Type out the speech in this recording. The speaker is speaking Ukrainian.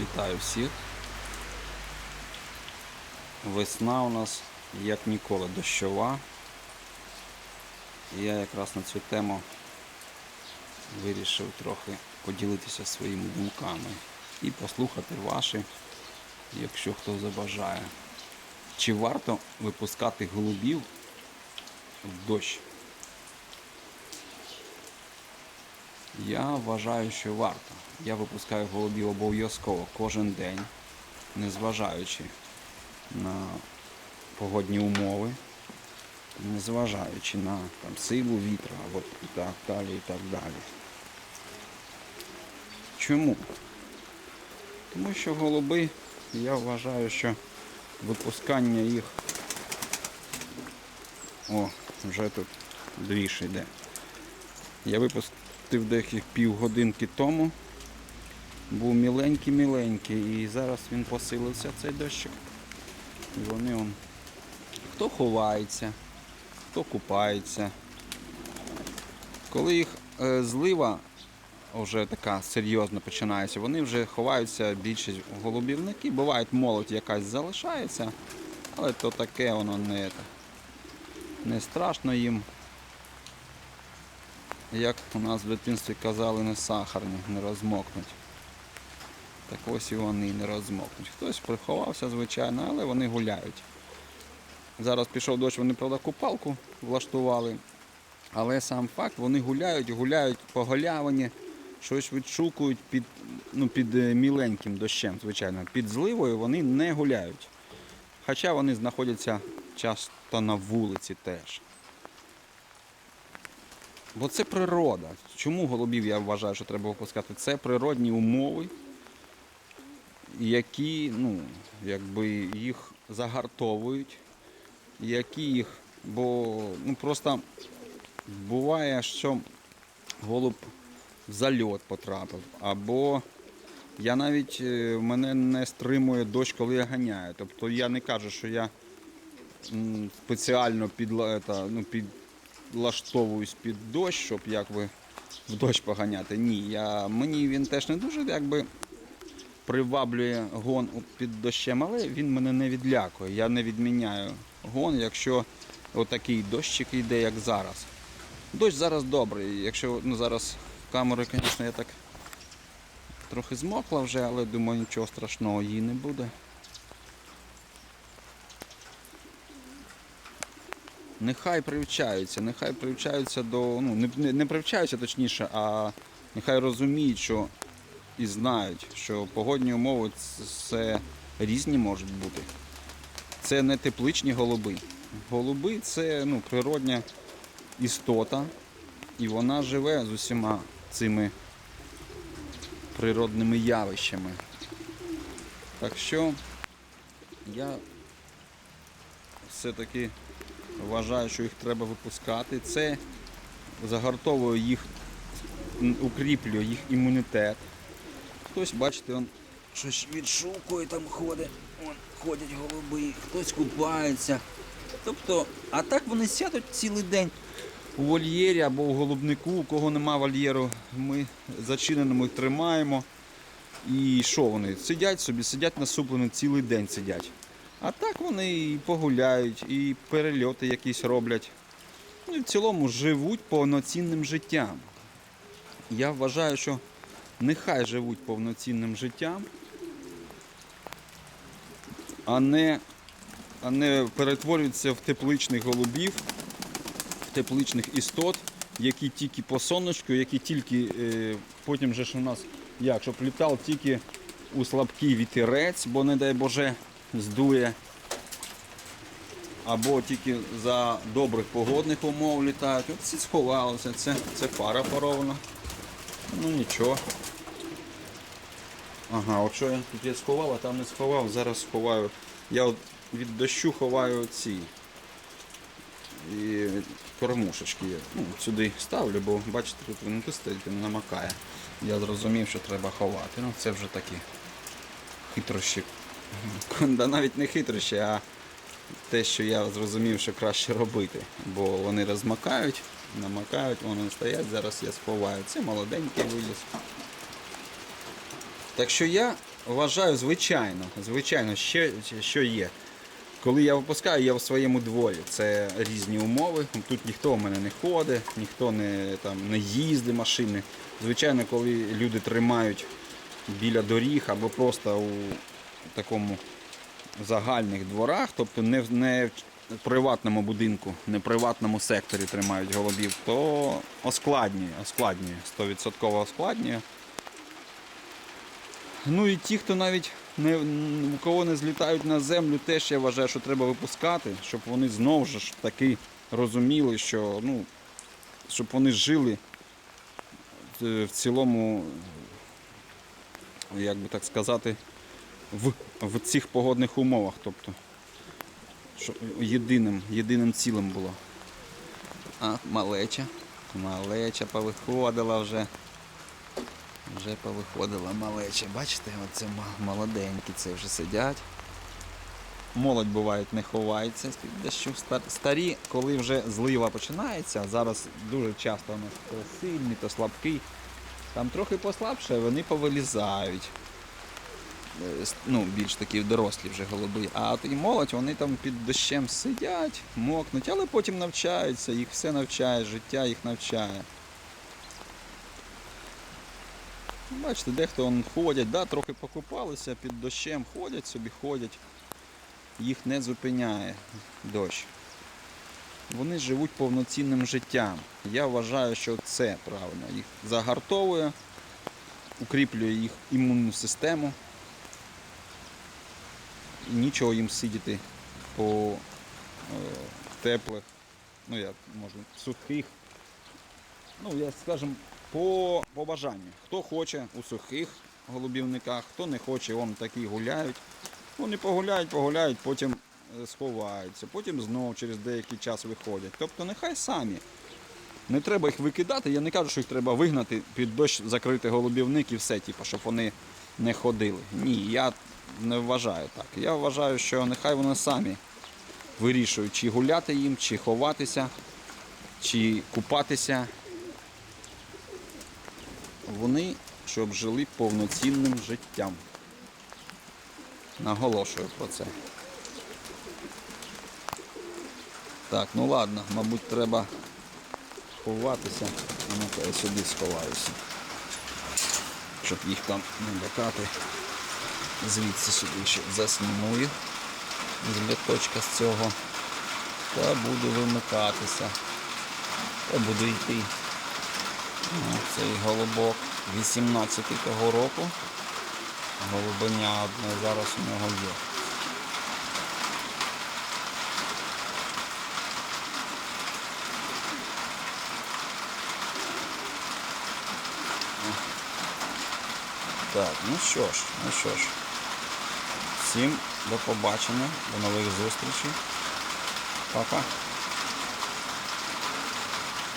Вітаю всіх. Весна у нас як ніколи дощова. Я якраз на цю тему вирішив трохи поділитися своїми думками і послухати ваші, якщо хто забажає. Чи варто випускати голубів в дощ? Я вважаю, що варто. Я випускаю голубів обов'язково кожен день, незважаючи на погодні умови, незважаючи на там, силу вітра або і так далі і так далі. Чому? Тому що голуби, я вважаю, що випускання їх. О, вже тут двіж йде. Я випустив деяких півгодинки тому. Був міленький-міленький і зараз він посилився цей дощик. І вони он, хто ховається, хто купається. Коли їх е, злива вже така серйозна починається, вони вже ховаються більшість голубівники. Бувають молодь якась залишається, але то таке воно не, не страшно їм. Як у нас в дитинстві казали, не сахарні, не розмокнуть. Так ось і вони не розмокнуть. Хтось приховався, звичайно, але вони гуляють. Зараз пішов дощ, вони, правда, купалку влаштували. Але сам факт, вони гуляють, гуляють по голявині, щось відшукують під, ну, під е, міленьким дощем, звичайно. Під зливою вони не гуляють. Хоча вони знаходяться часто на вулиці теж. Бо це природа. Чому голубів я вважаю, що треба випускати? Це природні умови, які ну, якби їх загартовують, які їх, бо ну, просто буває, що голуб в зальот потрапив, або я навіть е, мене не стримує дощ, коли я ганяю. Тобто я не кажу, що я спеціально підла, та, ну, підлаштовуюсь під дощ, щоб якби в дощ поганяти. Ні, я, мені він теж не дуже якби приваблює гон під дощем, але він мене не відлякує. Я не відміняю гон, якщо отакий дощик йде, як зараз. Дощ зараз добрий. Якщо ну, зараз камери, звісно, я так трохи змокла вже, але думаю, нічого страшного їй не буде. Нехай привчаються, нехай привчаються до. Ну, не, не, привчаються точніше, а нехай розуміють, що і знають, що погодні умови це різні можуть бути. Це не тепличні голуби. Голуби це ну, природня істота, і вона живе з усіма цими природними явищами. Так що я все-таки вважаю, що їх треба випускати. Це загартовує їх, укріплює їх імунітет. Хтось, бачите, он щось відшукує, там ходить, вон, ходять голуби, хтось купається. Тобто, а так вони сядуть цілий день у вольєрі або у голубнику, у кого нема вольєру, ми зачиненими тримаємо. І що вони? Сидять собі, сидять насуплені цілий день сидять. А так вони і погуляють, і перельоти якісь роблять. Ну і в цілому живуть повноцінним життям. Я вважаю, що нехай живуть повноцінним життям, а не, а не перетворюються в тепличних голубів, в тепличних істот, які тільки по сонечку, які тільки е, потім же ж у нас як, щоб літав тільки у слабкий вітерець, бо не дай Боже здує. Або тільки за добрих погодних умов літають. От ці сховалися, це, це пара парована. Ну нічого. Ага, от що я тут я сховав, а там не сховав, зараз сховаю. Я от від дощу ховаю ці і кормушечки. Ну, сюди ставлю, бо бачите, тут він стоїть, він намакає. Я зрозумів, що треба ховати. Ну це вже такі хитрощі. Да навіть не хитрощі, а те, що я зрозумів, що краще робити. Бо вони розмакають, намакають, вони стоять, зараз я сховаю. Це молоденький виліз. Так що я вважаю, звичайно, звичайно, ще що є. Коли я випускаю, я в своєму дворі. Це різні умови. Тут ніхто в мене не ходить, ніхто не, там, не їздить машини. Звичайно, коли люди тримають біля доріг або просто у такому загальних дворах, тобто не не в приватному будинку, не в приватному секторі тримають голубів, то оскладнює, оскладнює, 100% оскладнює. Ну і ті, хто навіть не, у кого не злітають на землю, теж я вважаю, що треба випускати, щоб вони знову ж таки розуміли, що ну, щоб вони жили в цілому, як би так сказати, в, в цих погодних умовах. Тобто, щоб єдиним, єдиним цілим було. А, малеча. Малеча повиходила вже. Вже повиходила малеча. Бачите, оце молоденькі це вже сидять. Молодь буває не ховається дощу. Старі, коли вже злива починається, зараз дуже часто у нас то сильний, то слабкий. Там трохи послабше, вони повилізають. Е, Ну, більш такі дорослі вже голуби. А і молодь, вони там під дощем сидять, мокнуть, але потім навчаються, їх все навчає, життя їх навчає. Бачите, дехто он ходять, да, трохи покупалися під дощем, ходять собі, ходять. Їх не зупиняє дощ. Вони живуть повноцінним життям. Я вважаю, що це правильно. Їх загартовує, укріплює їх імунну систему. Нічого їм сидіти по е, теплих, ну як можна, сухих ну, я скажем, по, по бажанню. Хто хоче у сухих голубівниках, хто не хоче, вон такі гуляють. Вони погуляють, погуляють, потім е, сховаються, потім знову через деякий час виходять. Тобто нехай самі. Не треба їх викидати. Я не кажу, що їх треба вигнати під дощ, закрити голубівник і все, типу, щоб вони не ходили. Ні, я не вважаю так. Я вважаю, що нехай вони самі вирішують, чи гуляти їм, чи ховатися, чи купатися вони щоб жили повноцінним життям. Наголошую про це. Так, ну ладно, мабуть, треба ховатися. А ну-ка я сюди сховаюся. Щоб їх там не лякати. Звідси сюди ще заснімую з літочка з цього. Та буду вимикатися. Та буду йти. Ну, Цей голубок 18-го року. Голубеня одне зараз у нього є. Так, ну що ж, ну що ж. Всім до побачення, до нових зустрічей. Пока.